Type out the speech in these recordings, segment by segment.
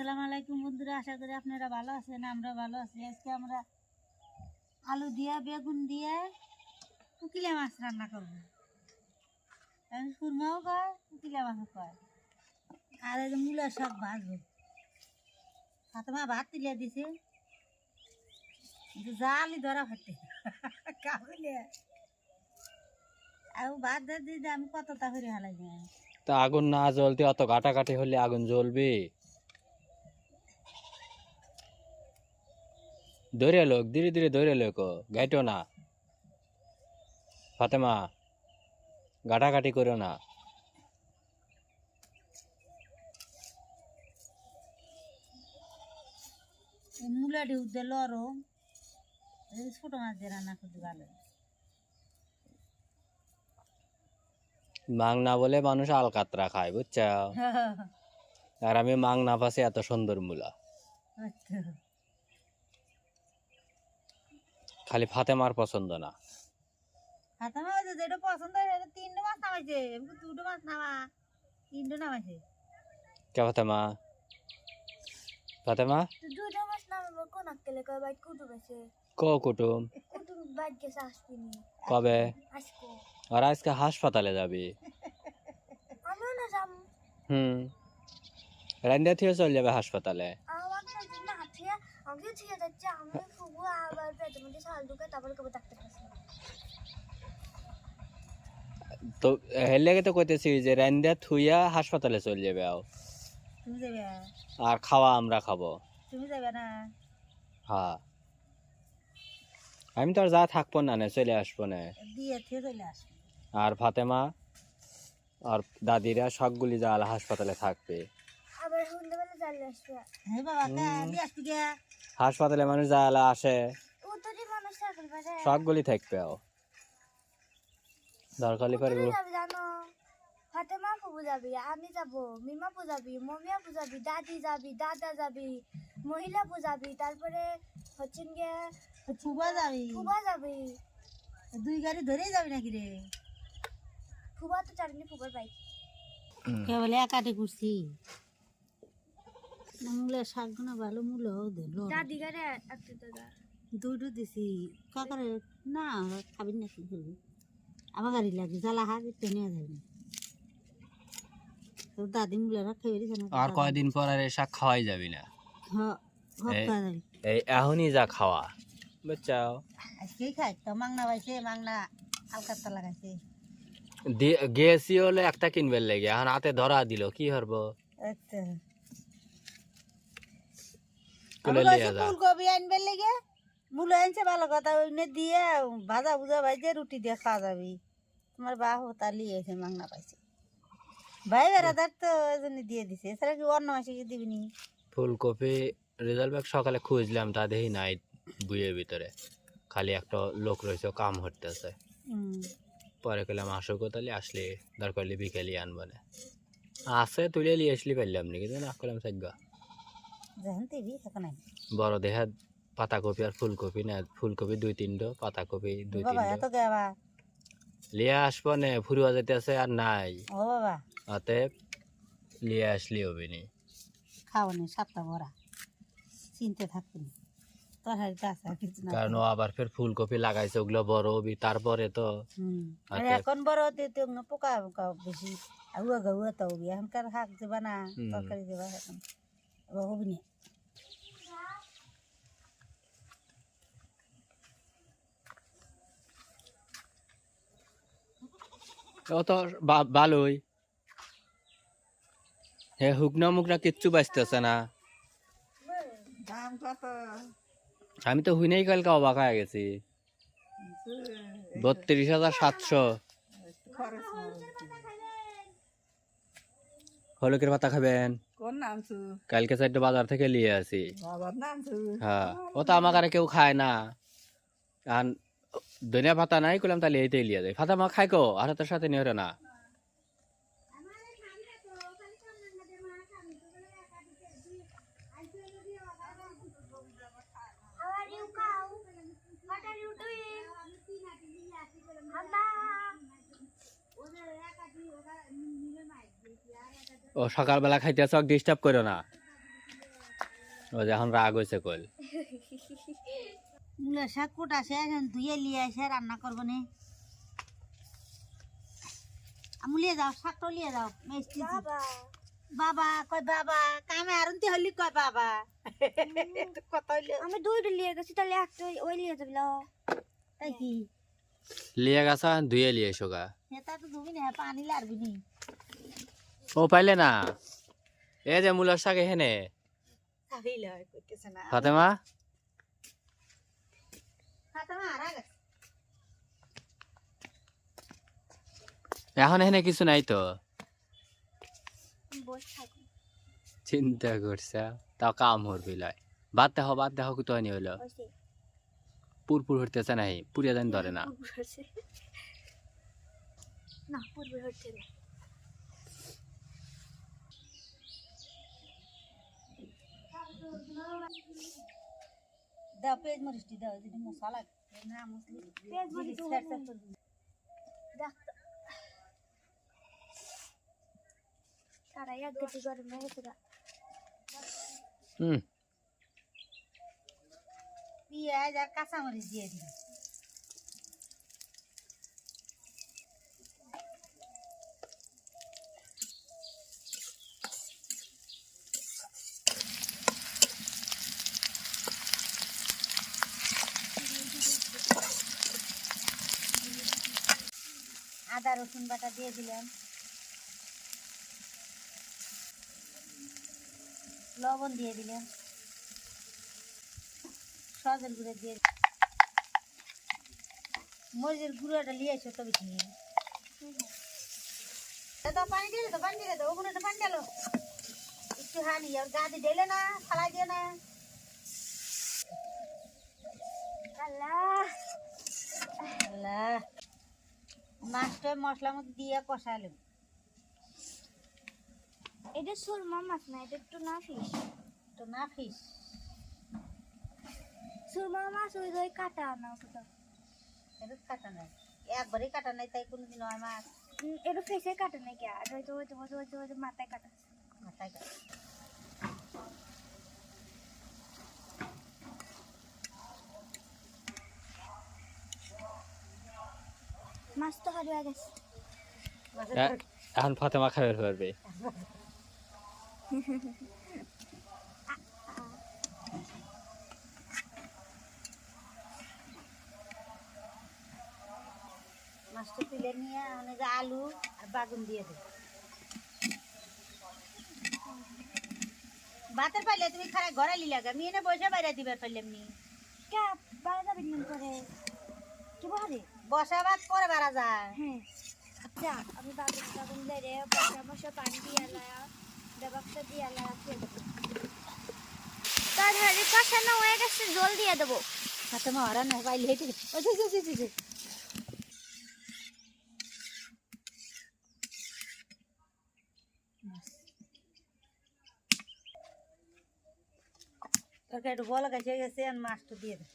আসসালামু আলাইকুম বন্ধুরা, আশা করি আপনারা ভালো আছেন, আমরা ভালো আছি। আজকে আমরা আলু দিয়া, বেগুন দিয়ে কুকিলা মাছ রান্না করব। সুরমাও কয় কুকিলা মাছও কয়। আর মূলা শাক ভাজবো। ফাতেমা ভাত তুলে দিছে। জালি ধরা ফাটে। কাবুলে। আর ভাত দিয়ে আমি কতটা করে হালাই তা আগুন না জ্বলতে অত কাটাকাটি হলে আগুন জ্বলবে। ধরে লোক ধীরে ধীরে ধরে লোক গাইটো না। ফাতেমা গাটাকাটি করো না। এই মূলা ঢেউ দিয়ে লরম এই ছোট মাছ দিয়ে রান্না করতে ভালো। মাং না বলে মানুষ আলকাতরা খায় বুঝছ? আর আমি মাং না পাশে এত সুন্দর মূলা। খালি ফাতেমার পছন্দ না। হাতে মাছ যেটা পছন্দ সেটা তিনটে মাছ নামাইছে দুটো মাছ নামা তিনটে নামাইছে। কে ফাতেমা? ফাতেমা? দুটো মাস নামাবো কোন আক্কেলে কয়? বাইক কুটুম আছে। ক কুটুম? কুটুম বাইক গেছে আসবিনি কবে? আর আজকে হাসপাতালে যাবি। আমিও না যাম। হুম। রান্না থেকে চলে যাবে হাসপাতালে আমার না যে না হাতিয়ে আগে ঠিক যাচ্ছে আমি আবার পেটের মধ্যে সাল ঢুকে তারপরে কবে ডাক্তার কাছে। তো হের লেগে তো কইতেছি যে রান্দা থুইয়া হাসপাতালে চলে যাবে আও। তুমি যাবে? আর খাওয়া আমরা খাব। তুমি যাবে না? হ্যাঁ। আমি তো আর যা থাকব না চলে আসব না। আর ফাতেমা আর দাদিরা সবগুলি যা হাসপাতালে থাকবে। হাসপাতালে মানুষ যাওয়ালে আসে ও মানুষ থাকল সবগুলি থাকবে দরকারি পারব। ফাতেমা ফুবু যাবি আমি যাব মিমা পু যাবি মমিয়া যাবি দাদি যাবি দাদা যাবি মহিলা পু যাবি তারপরে হচ্ছে গিয়ে ফুবা যাবি। ফুবা যাবি। দুই গাড়ি ধরেই যাবি নাকি রে? ফুবা তো চারনি ফুবার বাইক। কে বলে একাটি করছি মূলের শাকগুলো ভালো মূলও দিল দাদি গারে একটা দাদা দুটো দিছি। কাকারে না খাবি না কি করবি? আমার গাড়ি লাগে জ্বালা হাত টেনে যাবি তো দাদি মূলেরা খেয়ে দিছে না আর কয়দিন পর আর এ শাক খাওয়াই যাবি না। হ্যাঁ এই- এখনই যা খাওয়া। আজকেই খাই? তো মাংনা পাইছে মাংনা আলকাত্তা লাগাইছে। গেছি হলে একটা কিনবে লেগে এখন হাতে ধরা দিল কি হরব? আচ্ছা। তুলে আমি যা। ফুলকপি আনবে লেগে মূল আনছে ভালো কথা দিয়ে ভাজা ভুজা ভাজে রুটি দিয়ে খাওয়া যাবি। তোমার বাহ তা লিয়েছে মাংনা পাইছে। ভাই বেড়াদার তো ওই জন্য দিয়ে দিছে। এছাড়া কি অন্য মাসে কি দিবি নি? ফুলকপি রেজাল্ট ব্যাগ সকালে খুঁজলাম তা দেখি নাই বুয়ের ভিতরে। খালি একটা লোক রয়েছে কাম হতেছে। পরে কইলাম আসো কোথালে আসলে দরকার হলে বিকেলে আনব না। আছে তুলে নিয়ে আসলি পারলাম নাকি না করলাম সাজ্ঞা যখন দিবি তখন আনবি। বড় দেহা পাতাকপি আর ফুলকপি না ফুলকপি দুই তিনটো পাতাকপি দুই তিনটো আসব নে ফুরিয়া আর নাই। ও বাবা। অতএব লিয়ে আসলি হবে নি। সাতটা ভরা চিনতে থাকবি কারণ আবার ফের ফুলকপি লাগাইছে ওগুলো বড় হবি তারপরে তো। এখন বড় হতে পোকা বেশি। আগুয়া গাউয়া তো এখনকার শাক দেবা না তরকারি দেবা এখন। এবার হবি না? ও তো বা- ভালোই হে হুকনা মুকনা কিচ্ছু বাঁচতেছে না। আমি তো হুইনেই কালকে অবাক হয়ে গেছি। বত্রিশ হাজার সাতশো। হলুকের পাতা খাবেন? কালকে চারটে বাজার থেকে নিয়ে আসি। হ্যাঁ ও তো আমার আর কেউ খায় না। আর ধনিয়া পাতা নাই করলাম তাহলে এইটাই লিয়ে যায় ফাতা মা খাই কো? আর তোর সাথে নিয়ে না। How are ও সকালবেলা খাইতে চক ডিস্টার্ব করো না। ও যে এখন রাগ হয়েছে কল মূলের শাক কোটা শেষ এখন ধুয়ে লিয়ে এসে রান্না করব নে। আমু লিয়ে যাও শাকটা লিয়ে যাও মিষ্টি বাবা। বাবা কয় বাবা কামে আরন্তি হলি কয় বাবা। কত হইল আমি দুইটা লিয়ে গেছি তাহলে একটা ওই লিয়ে যাবি ল। তাই কি? লিয়ে গেছা ধুয়ে লিয়ে এসো গা। হেতা তো ধুবি না পানি লারবি নি। ও পাইলে না। এ যে মূলার শাক এখানে। ফাতেমা? এখন এখানে কিছু নাই তো? চিন্তা করছে তাও কাম হরবি লাই বাদ দেহ বাদ দেহ কুতো নি হইল। বসে পুরপুর হইতেছে নাই পুরিয়া জানি ধরে না। না। দাও পেঁয়াজ মরিচটি দাও যদি মশলা না মশলি পেঁয়াজ মরিচ করবি তারাই এক কেজি গরম হয়ে গেছে হুম। পেঁয়াজ আর কাঁচামরিচ দিয়ে দিবি। আদা, রসুন বাটা দিয়ে দিলাম। লবণ দিয়ে দিলাম। সজের গুঁড়ো দিয়ে মরিচের গুঁড়োটা নিয়ে এসো তবে কি? তো পানি দিলে তো পানি দিলে তো ওখানে তো পানি দিলো একটু হানি, আর গা দিয়ে ঢেলে না, ফালাই দিয়ে না। আল্লাহ। আল্লাহ। মাছটা মশলার মধ্যে দিয়ে কষালো এটা সুরমা মাছ না এটা একটু না ফিস তো না ফিস সুরমা মাছ ওই ওই কাটা আনা ওটা। এটা কাটা নাই। একবারই কাটা নাই তাই কোনোদিন হয় মাছ এটা ফেসে কাটা নাকি আর হয়তো হয়তো হয়তো হয়তো হয়তো মাথায় কাটা। মাথায় কাটা। মাছ তো হারিয়ে গেছে। এখন ফাতেমা খাবার পারবে। মাছটা তুলে নিয়ে অনেক আলু আর বাগুন দিয়ে দেবো। ভাতের পাইলে তুমি খারাপ ঘরে লিলা গা মেয়ে না বসে বাইরে দিবার পাইলে এমনি কে বাড়ি যাবি করে। কি বাড়ি বসা ভাত পরে বাড়া যায়। হ্যাঁ। যা আমি বাবু মশা পানি দিয়ে দেবো। তার হাড়ি কষানো হয়ে গেছে জল দিয়ে দেবো। হাতে মারা না পাইলে হেঁটে ও জি জি জি জি জি তরকারি একটু বল গেছে গেছে আর মাছটা দিয়ে দে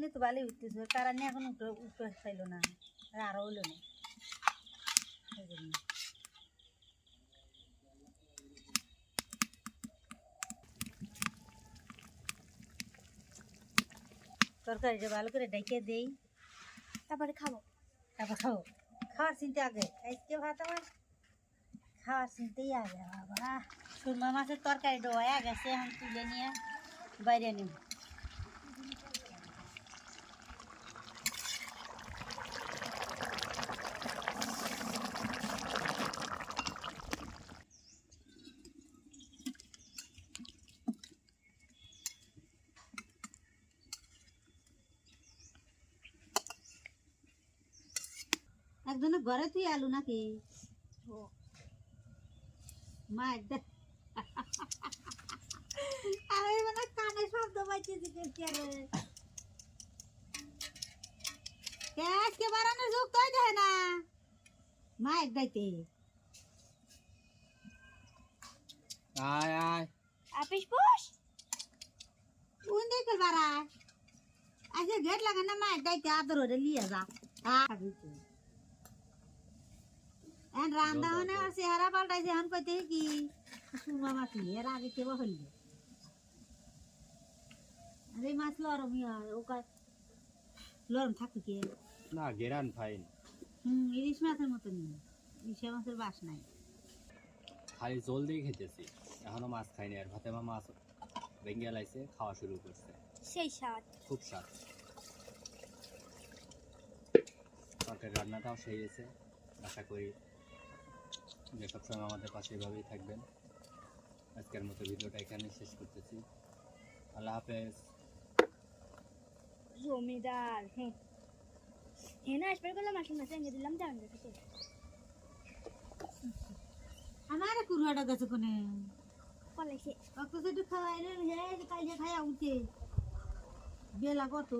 এমনি তো ভালোই উঠতেছে। কারণ এখন উঠে উঠতে চাইলো না। আর আরও হইল না। তরকারিটা ভালো করে ডেকে দেই। তারপরে খাব। তারপর খাব। খাওয়ার চিন্তা আগে। আজকে ভাত আমার খাওয়ার চিন্তাই আগে। বাবা সুরমা মাছের তরকারি ডোয়া গেছে এখন তুলে নিয়ে বাইরে নিব। একজনের ঘরে তুই আলু নাকি মা একদম আমি মানে কানে শব্দ পাইছি কে রে ক্যাশ কে বাড়ানোর যুগ তো যায় না মা একদাইতে আয় আয় আপিস বস উন দেখল বাড়ায় আজকে গেট লাগে মা একদাইতে আদর হরে লিয়ে যা হ্যাঁ এখন রান্না মানে আর চেহারা পাল্টাইছে এখন কইতে কি সুরমা মাছ নিয়ে এর আগে কেবা হইল আর এই মাছ লরমই হয় ও কয় লরম থাকি কে না গেরান ফাইন হুম ইলিশ মাছের মতন ইলিশ মাছের বাস নাই খালি জল দিয়ে খেতেছি এখনও মাছ খাইনি আর ভাতে মা মাছ ভেঙে লাইছে খাওয়া শুরু করছে সেই স্বাদ খুব স্বাদ তরকারি রান্নাটাও সেই হয়েছে আশা করি যে সবসময় আমাদের পাশে এভাবেই থাকবেন। আজকের মতো ভিডিওটা এখানে শেষ করতেছি। আল্লাহ হাফেজ। জমিদার হ্যাঁ। হ্যাঁ না আসবার করলাম আসলে মাছ এনে দিলাম জান দেখে আমার কুড়াটা গেছে কোনে? পলাইছে। অত সেটু খাওয়াইলে হে কাইলে খাইয়া উঠে। বেলা কত।